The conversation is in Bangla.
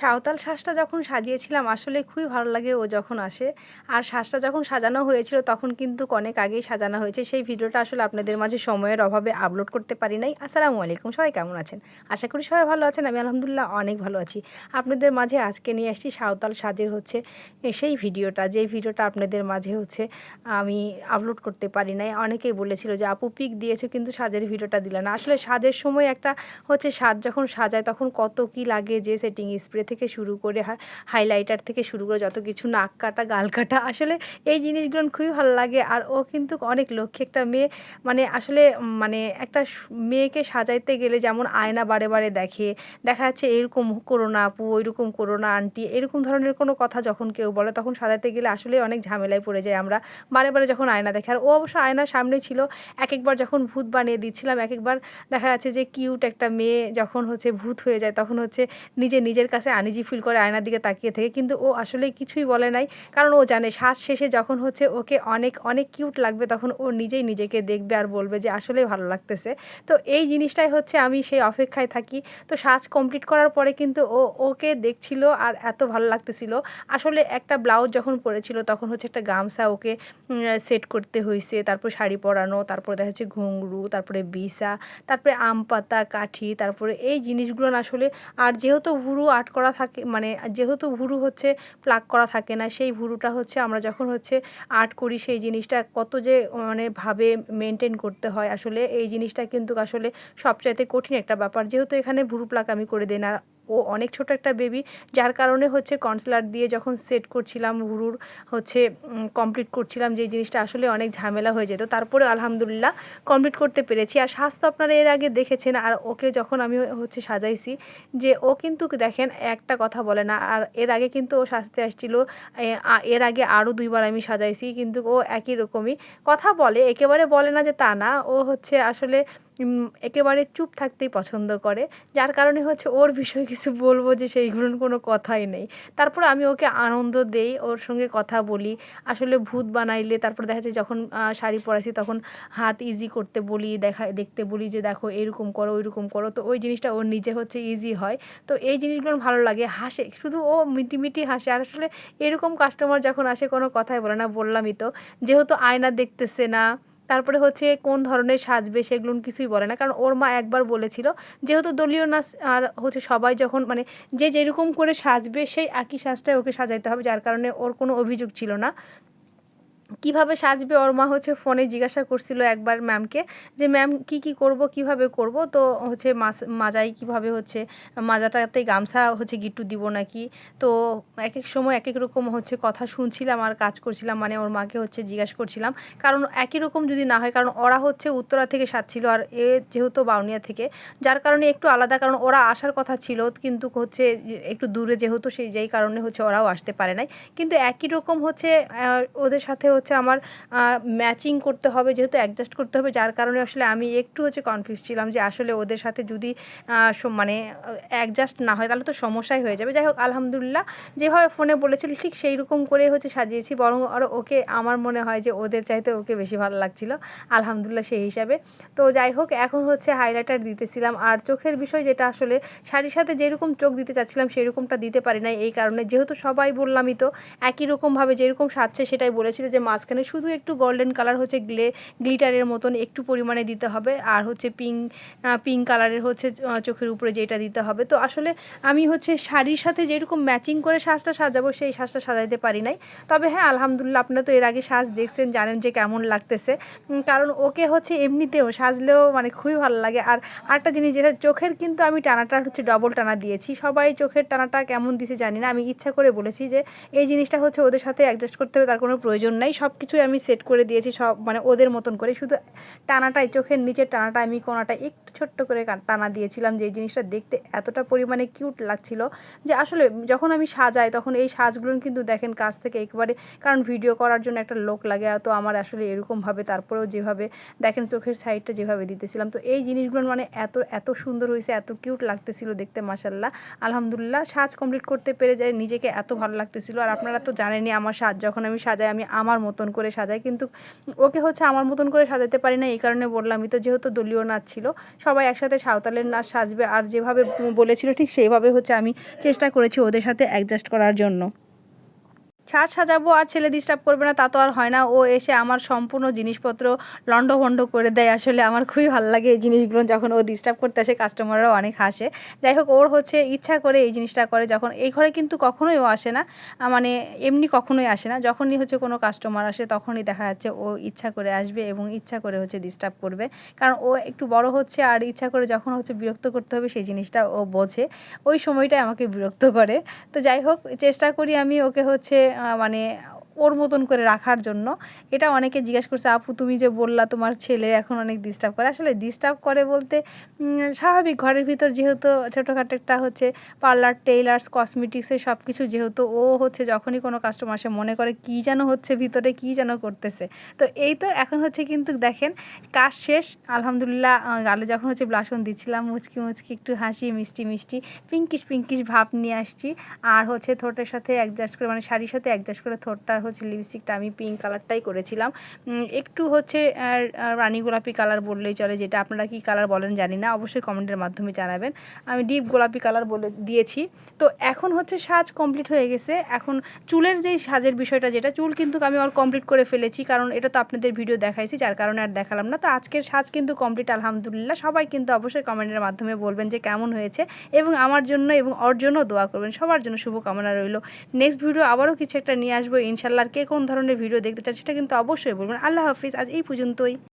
সাঁওতাল শ্বাসটা যখন সাজিয়েছিলাম, আসলে খুবই ভালো লাগে ও যখন আসে। আর শ্বাসটা যখন সাজানো হয়েছিল, তখন কিন্তু অনেক আগেই সাজানো হয়েছে। সেই ভিডিওটা আসলে আপনাদের মাঝে সময়ের অভাবে আপলোড করতে পারি নাই। আসসালামু আলাইকুম, সবাই কেমন আছেন? আশা করি সবাই ভালো আছেন, আমি আলহামদুলিল্লাহ অনেক ভালো আছি। আপনাদের মাঝে আজকে নিয়ে আসছি সাঁওতাল সাজের হচ্ছে সেই ভিডিওটা। যে ভিডিওটা আপনাদের মাঝে হচ্ছে আমি আপলোড করতে পারি নাই। অনেকেই বলেছিল যে, আপু, পিক দিয়েছ, কিন্তু সাজের ভিডিওটা দিলে না। আসলে সাজের সময় একটা হচ্ছে সাজ যখন সাজায়, তখন কত কি লাগে যে সেটিং স্প্রে থেকে শুরু করে হাইলাইটার থেকে শুরু করে যত কিছু, নাক কাটা, গাল কাটা, আসলে এই জিনিসগুলো খুবই ভালো লাগে। আর ও কিন্তু অনেক লক্ষ্যে একটা মেয়ে। মানে আসলে মানে একটা মেয়েকে সাজাইতে গেলে যেমন আয়না বারে বারে দেখে, দেখা যাচ্ছে এরকম করো না আপু, ওইরকম করো না আন্টি, এরকম ধরনের কোনো কথা যখন কেউ বলে, তখন সাজাতে গেলে আসলে অনেক ঝামেলায় পড়ে যায় আমরা। বারে বারে যখন আয়না দেখে, আর ও অবশ্য আয়নার সামনে ছিল এক একবার যখন ভূত বানিয়ে দিচ্ছিলাম এক একবার দেখা যাচ্ছে যে কিউট একটা মেয়ে যখন হচ্ছে ভূত হয়ে যায়, তখন হচ্ছে নিজে নিজের কাছে আনিজি ফিল করে আয়নার দিকে তাকিয়ে থাকে, কিন্তু ও আসলে কিছুই বলে নাই। কারণ ও জানে শ্বাস শেষে যখন হচ্ছে ওকে অনেক অনেক কিউট লাগবে, তখন ও নিজেই নিজেকে দেখবে আর বলবে যে আসলেই ভালো লাগতেছে। তো এই জিনিসটাই হচ্ছে আমি সেই অপেক্ষায় থাকি। তো সাজ কমপ্লিট করার পরে কিন্তু ও, ওকে দেখছিল আর এত ভালো লাগতেছিল। আসলে একটা ব্লাউজ যখন পরেছিল, তখন হচ্ছে একটা গামছা ওকে সেট করতে হয়েছে তারপর শাড়ি পরানো, তারপরে দেখা যাচ্ছে ঘুঙরু, তারপরে বিসা তারপরে আম পাতা কাঠি, তারপরে এই জিনিসগুলো আসলে, আর যেহেতু ভুরু আর্ট করা থাকে মানে যেহেতু ভুরু হচ্ছে প্লাক করা থাকে না, সেই ভুরুটা হচ্ছে আমরা যখন হচ্ছে আর্ট করি, সেই জিনিসটা কত যে মানে ভাবে মেনটেন করতে হয়। আসলে এই জিনিসটা কিন্তু আসলে সবচাইতে কঠিন একটা ব্যাপার। যেহেতু এখানে ভুরু প্লাক আমি করে দিই না ও অনেক ছোট একটা বেবি যার কারণে হচ্ছে কনসিলার দিয়ে যখন সেট করছিলাম ভুরুর হচ্ছে কমপ্লিট করছিলাম যে জিনিসটা আসলে অনেক ঝামেলা হয়ে যেত, তারপরে আলহামদুলিল্লাহ কমপ্লিট করতে পেরেছি। আর স্বাস্থ্য আপনারা এর আগে দেখেছেন, আর ওকে যখন আমি হচ্ছে সাজাইছি, যে ও কিন্তু দেখেন একটা কথা বলে না, আর এর আগে কিন্তু ও সাজতে আসছিল এর আগে আরও দুইবার আমি সাজাইছি, কিন্তু ও একই রকমই কথা বলে, একেবারে বলে না যে তা না, ও হচ্ছে আসলে একেবারে চুপ থাকতেই পছন্দ করে। যার কারণে হচ্ছে ওর বিষয়ে কিছু বলব যে সেইগুলোর কোনো কথাই নেই। তারপর আমি ওকে আনন্দ দেই, ওর সঙ্গে কথা বলি। আসলে ভূত বানাইলে তারপর দেখা যায় যখন শাড়ি পরাছি তখন হাত ইজি করতে বলি, দেখা, দেখতে বলি যে দেখো এরকম করো, ওইরকম করো। তো ওই জিনিসটা ওর নিজে হচ্ছে ইজি হয়। তো এই জিনিসগুলো ভালো লাগে, হাসে। শুধু ও মিটি মিটি হাসে। আর আসলে এরকম কাস্টমার যখন আসে কোনো কথাই বলে না, বললামই তো। যেহেতু আয়না দেখতেছে না তারপরে হচ্ছে কোন ধরনের সাজবে সেগুলো কিছুই বলে না। কারণ ওর মা একবার বলেছিল, যেহেতু দলীয় নাচ আর হচ্ছে সবাই যখন মানে যে যেরকম করে সাজবে সেই একই সাজটাই ওকে সাজাইতে হবে, যার কারণে ওর কোনো অভিযোগ ছিল না। কীভাবে সাজবে? ওর মা হচ্ছে ফোনে জিজ্ঞাসা করছিল একবার ম্যামকে যে ম্যাম কি কি করব? কীভাবে করব? তো হচ্ছে মাজাই কীভাবে হচ্ছে, মাজাটাতে গামছা হচ্ছে গিট্টু দিব নাকি? তো এক এক সময় এক এক রকম হচ্ছে কথা শুনছিলাম আর কাজ করছিলাম। মানে ওর মাকে হচ্ছে জিজ্ঞাসা করছিলাম। কারণ একই রকম যদি না হয়, কারণ ওরা হচ্ছে উত্তরা থেকে সাজছিল আর এ যেহেতু বাউনিয়া থেকে, যার কারণে একটু আলাদা, কারণ ওরা আসার কথা ছিল কিন্তু হচ্ছে একটু দূরে যেহেতু, সেই যেই কারণে হচ্ছে ওরাও আসতে পারে নাই। কিন্তু একই রকম হচ্ছে ওদের সাথে হচ্ছে আমার ম্যাচিং করতে হবে, যেহেতু অ্যাডজাস্ট করতে হবে, যার কারণে আসলে আমি একটু হচ্ছে কনফিউজ ছিলাম যে আসলে ওদের সাথে যদি মানে অ্যাডজাস্ট না হয়, তাহলে তো সমস্যাই হয়ে যাবে। যাই হোক, আলহামদুলিল্লাহ, যেভাবে ফোনে বলেছিল, ঠিক সেই রকম করে হচ্ছে সাজিয়েছি, বরং আরও ওকে, আমার মনে হয় যে ওদের চাইতে ওকে বেশি ভালো লাগছিল, আলহামদুলিল্লাহ সেই হিসাবে। তো যাই হোক, এখন হচ্ছে হাইলাইটার দিতেছিলাম, আর চোখের বিষয় যেটা আসলে শাড়ির সাথে যেরকম চোখ দিতে চাচ্ছিলাম সেই রকমটা দিতে পারি নাই, এই কারণে, যেহেতু সবাই বললামই তো, একই রকমভাবে যেরকম সাজছে সেটাই বলেছিল যে মাঝখানে শুধু একটু গোল্ডেন কালার হচ্ছে গ্লে গ্লিটারের মতন একটু পরিমাণে দিতে হবে। আর হচ্ছে পিঙ্ক পিঙ্ক কালারের হচ্ছে চোখের উপরে যেটা দিতে হবে। তো আসলে আমি হচ্ছে শাড়ির সাথে যেরকম ম্যাচিং করে সাজটা সাজাবো, সেই সাজটা সাজাইতে পারি নাই। তবে হ্যাঁ আলহামদুলিল্লাহ আপনারা তো এর আগে সাজ দেখছেন, জানেন যে কেমন লাগতেছে। কারণ ওকে হচ্ছে এমনিতেও সাজলেও মানে খুবই ভালো লাগে। আর আরেকটা জিনিস যেটা, চোখের কিন্তু আমি টানাটা হচ্ছে ডবল টানা দিয়েছি। সবাই চোখের টানাটা কেমন দিছে জানি না। আমি ইচ্ছা করে বলেছি যে, এই জিনিসটা হচ্ছে ওদের সাথে অ্যাডজাস্ট করতে হবে, তার কোনো প্রয়োজন নাই। সব কিছুই আমি সেট করে দিয়েছি, সব মানে ওদের মতন করে। শুধু টানাটাই, চোখের নিচের টানাটা আমি কোনাটা একটু ছোট্ট করে টানা দিয়েছিলাম যে জিনিসটা দেখতে এতটা পরিমাণে কিউট লাগছিল যে আসলে যখন আমি সাজাই তখন এই সাজগুলো কিন্তু দেখেন কাছ থেকে একবারে, কারণ ভিডিও করার জন্য একটা লোক লাগে, তো আমার আসলে এরকমভাবে তারপরেও যেভাবে দেখেন চোখের সাইডটা যেভাবে দিতেছিলাম। তো এই জিনিসগুলো মানে এত এত সুন্দর হয়েছে, এত কিউট লাগতেছিল দেখতে মাসাল্লাহ আলহামদুলিল্লাহ, সাজ কমপ্লিট করতে পেরে যায় নিজেকে এত ভালো লাগতেছিল। আর আপনারা তো জানেনই আমার সাজ, যখন আমি সাজাই আমি আমার মতন করে সাজাই কিন্তু ওকে হচ্ছে আমার মতন করে সাজাতে পারি না, এই কারণে বললামই তো যেহেতু দলীয় নাচ ছিল, সবাই একসাথে সাঁওতালের নাচ সাজবে, আর যেভাবে বলেছিল ঠিক সেইভাবে হচ্ছে আমি চেষ্টা করেছি ওদের সাথে অ্যাডজাস্ট করার জন্য। সাজ সাজাবো আর ছেলে ডিস্টার্ব করবে না, তা তো আর হয় না। ও এসে আমার সম্পূর্ণ জিনিসপত্র লণ্ডভণ্ড করে দেয়। আসলে আমার খুবই ভালো লাগে এই জিনিসগুলো, যখন ও ডিস্টার্ব করতে আসে কাস্টমাররাও অনেক হাসে। যাই হোক, ওর হচ্ছে ইচ্ছা করে এই জিনিসটা করে, যখন এই ঘরে কিন্তু কখনোই ও আসে না। মানে এমনি কখনোই আসে না। যখনই হচ্ছে কোনো কাস্টমার আসে, তখনই দেখা যাচ্ছে ও ইচ্ছা করে আসবে এবং ইচ্ছা করে হচ্ছে ডিস্টার্ব করবে। কারণ ও একটু বড় হচ্ছে আর ইচ্ছা করে যখন হচ্ছে বিরক্ত করতে হবে, সেই জিনিসটা ও বোঝে। ওই সময়টাই আমাকে বিরক্ত করে। তো যাই হোক, চেষ্টা করি আমি ওকে হচ্ছে মানে ওর মতন করে রাখার জন্য। এটা অনেকে জিজ্ঞেস করছে, আপু, তুমি যে বললা তোমার ছেলে এখন অনেক ডিস্টার্ব করে। আসলে ডিস্টার্ব করে বলতে স্বাভাবিক ঘরের ভিতর যেহেতু ছোটোখাটো একটা হচ্ছে পার্লার টেইলার্স কসমেটিক্সের সব কিছু যেহেতু ও হচ্ছে যখনই কোনো কাস্টমার সে মনে করে কী যেন হচ্ছে ভিতরে, কী যেন করতেছে। তো এই তো এখন হচ্ছে কিন্তু দেখেন, কাজ শেষ, আলহামদুলিল্লাহ গালে যখন হচ্ছে ব্লাসন দিচ্ছিলাম, মুচকি মুচকি একটু হাসি, মিষ্টি মিষ্টি পিঙ্কিশ পিঙ্কিশ ভাব নিয়ে আসছি। আর হচ্ছে থোটের সাথে অ্যাডজাস্ট করে মানে শাড়ির সাথে অ্যাডজাস্ট করে ঠোঁটটার হচ্ছে লিপস্টিকটা আমি পিঙ্ক কালারটাই করেছিলাম। একটু হচ্ছে রানী গোলাপি কালার বললেই চলে, যেটা আপনারা কি কালার বলেন জানি না, অবশ্যই কমেন্টের মাধ্যমে জানাবেন। আমি ডিপ গোলাপি কালার বলে দিয়েছি। তো এখন হচ্ছে সাজ কমপ্লিট হয়ে গেছে। এখন চুলের যেই সাজের বিষয়টা, যেটা চুল কিন্তু আমি আর কমপ্লিট করে ফেলেছি, কারণ এটা তো আপনাদের ভিডিও দেখাইছি, যার কারণে আর দেখালাম না। তো আজকের সাজ কিন্তু কমপ্লিট আলহামদুলিল্লাহ। সবাই কিন্তু অবশ্যই কমেন্টের মাধ্যমে বলবেন যে কেমন হয়েছে, এবং আমার জন্য এবং ওর জন্য দোয়া করবেন। সবার জন্য শুভকামনা রইল। নেক্সট ভিডিও আবারও কিছু একটা নিয়ে আসব ইনশাল্লাহ আর কে কোন ধরনের ভিডিও দেখতে চান সেটা কিন্তু অবশ্যই বলবেন। আল্লাহ হাফিজ, আজ এই পর্যন্তই।